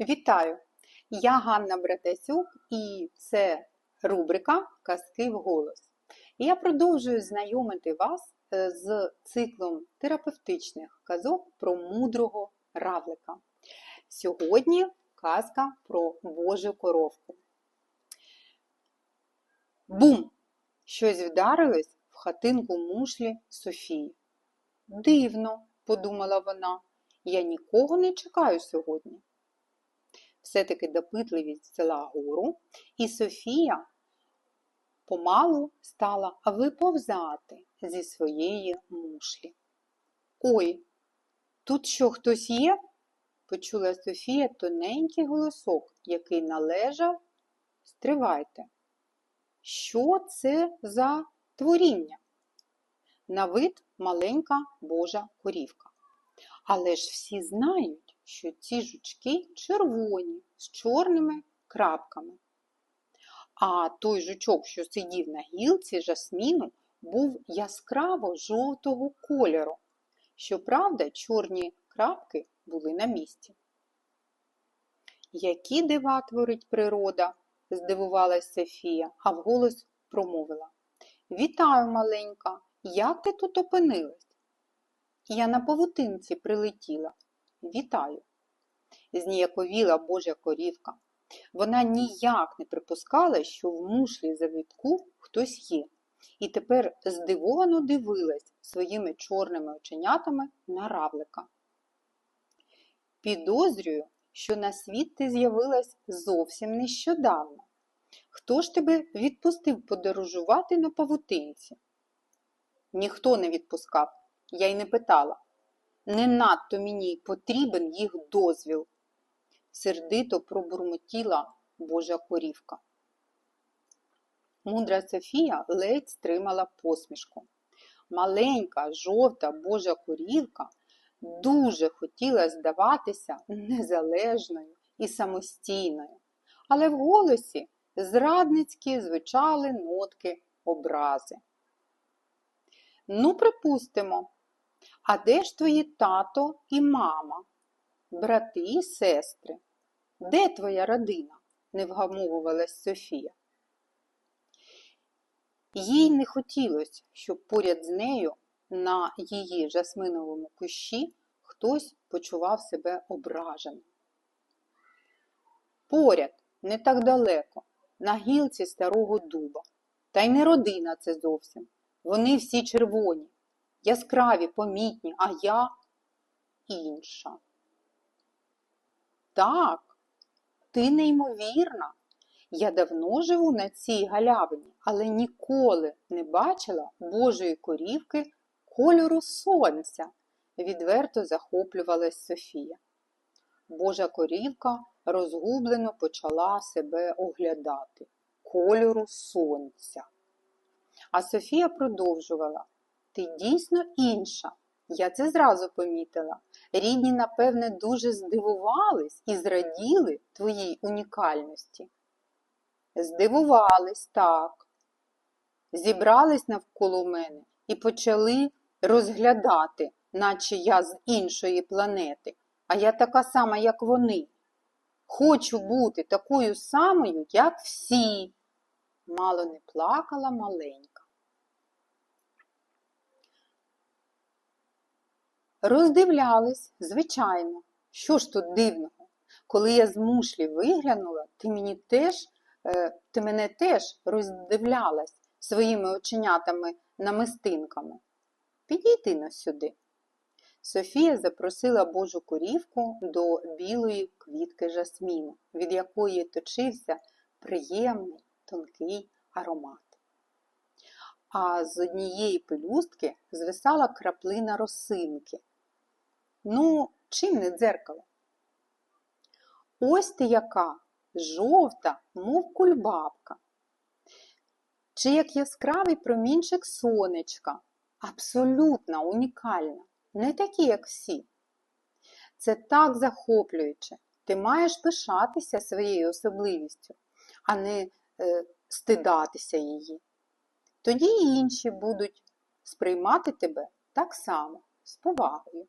Вітаю! Я Ганна Братасюк і це рубрика Казки вголос. І я продовжую знайомити вас е, з циклом терапевтичних казок про мудрого равлика. Сьогодні казка про Божу коровку. Бум! Щось вдарилось в хатинку мушлі Софії. Дивно, подумала вона, я нікого не чекаю сьогодні. Все-таки допитливість взяла гору, і Софія помалу стала виповзати зі своєї мушлі. Ой, тут що хтось є? почула Софія тоненький голосок, який належав. Стривайте. Що це за творіння? На вид маленька божа корівка. Але ж всі знають, що ці жучки червоні з чорними крапками. А той жучок, що сидів на гілці жасміну, був яскраво жовтого кольору. Щоправда, чорні крапки були на місці. Які дива творить природа? здивувалась Софія, а вголос промовила. Вітаю, маленька, як ти тут опинилась? Я на павутинці прилетіла. Вітаю. Зніяковіла Божа корівка. Вона ніяк не припускала, що в мушлі завитку хтось є, і тепер здивовано дивилась своїми чорними оченятами на равлика. Підозрюю, що на світ ти з'явилась зовсім нещодавно. Хто ж тебе відпустив подорожувати на павутинці? Ніхто не відпускав, я й не питала. Не надто мені потрібен їх дозвіл, сердито пробурмотіла Божа корівка. Мудра Софія ледь стримала посмішку. Маленька, жовта Божа корівка дуже хотіла здаватися незалежною і самостійною, але в голосі зрадницькі звучали нотки образи. Ну, припустимо, а де ж твої тато і мама, брати і сестри? Де твоя родина? не вгамовувалась Софія. Їй не хотілося, щоб поряд з нею на її жасминовому кущі хтось почував себе ображеним. Поряд, не так далеко, на гілці старого дуба. Та й не родина це зовсім. Вони всі червоні, яскраві, помітні, а я інша. Так, ти неймовірна. Я давно живу на цій галявині, але ніколи не бачила Божої корівки кольору сонця, відверто захоплювалась Софія. Божа корівка розгублено почала себе оглядати кольору сонця. А Софія продовжувала Ти дійсно інша. Я це зразу помітила. Рідні, напевне, дуже здивувались і зраділи твоїй унікальності. Здивувались так. Зібрались навколо мене і почали розглядати, наче я з іншої планети, а я така сама, як вони. Хочу бути такою самою, як всі. Мало не плакала маленька. Роздивлялись, звичайно, що ж тут дивного? Коли я з мушлі виглянула, ти мені теж, е, ти мене теж роздивлялась своїми оченятами намистинками. Підійди на сюди. Софія запросила Божу корівку до білої квітки жасміну, від якої точився приємний тонкий аромат. А з однієї пелюстки звисала краплина росинки. Ну, чим не дзеркало? Ось ти яка жовта, мов кульбабка. Чи як яскравий промінчик сонечка, абсолютно унікальна, не такі, як всі. Це так захоплююче. Ти маєш пишатися своєю особливістю, а не е, стидатися її. Тоді і інші будуть сприймати тебе так само, з повагою.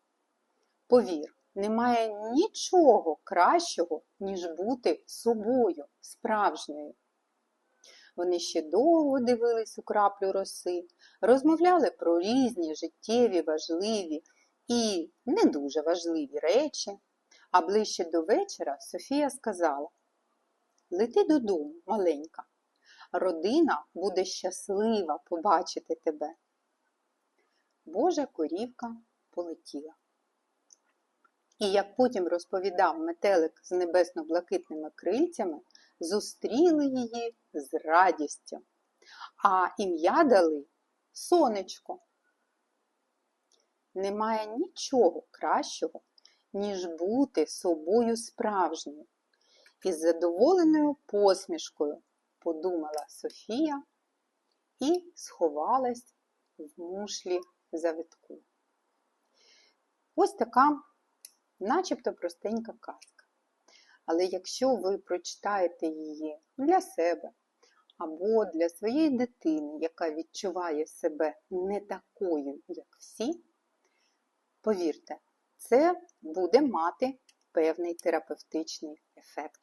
Повір, Немає нічого кращого, ніж бути собою справжньою. Вони ще довго дивились у краплю роси, розмовляли про різні життєві, важливі і не дуже важливі речі. А ближче до вечора Софія сказала: Лети додому, маленька. Родина буде щаслива побачити тебе. Божа корівка полетіла. І як потім розповідав метелик з небесно-блакитними крильцями, зустріли її з радістю, а ім'я дали сонечко. Немає нічого кращого, ніж бути собою справжньою. Із задоволеною посмішкою подумала Софія і сховалась в мушлі завитку. Ось така, начебто простенька казка. Але якщо ви прочитаєте її для себе або для своєї дитини, яка відчуває себе не такою, як всі, повірте, це буде мати певний терапевтичний ефект.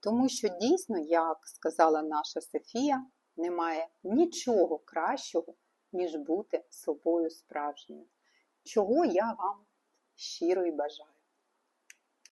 Тому що дійсно, як сказала наша Софія, немає нічого кращого, ніж бути собою справжньою, чого я вам щиро і бажаю.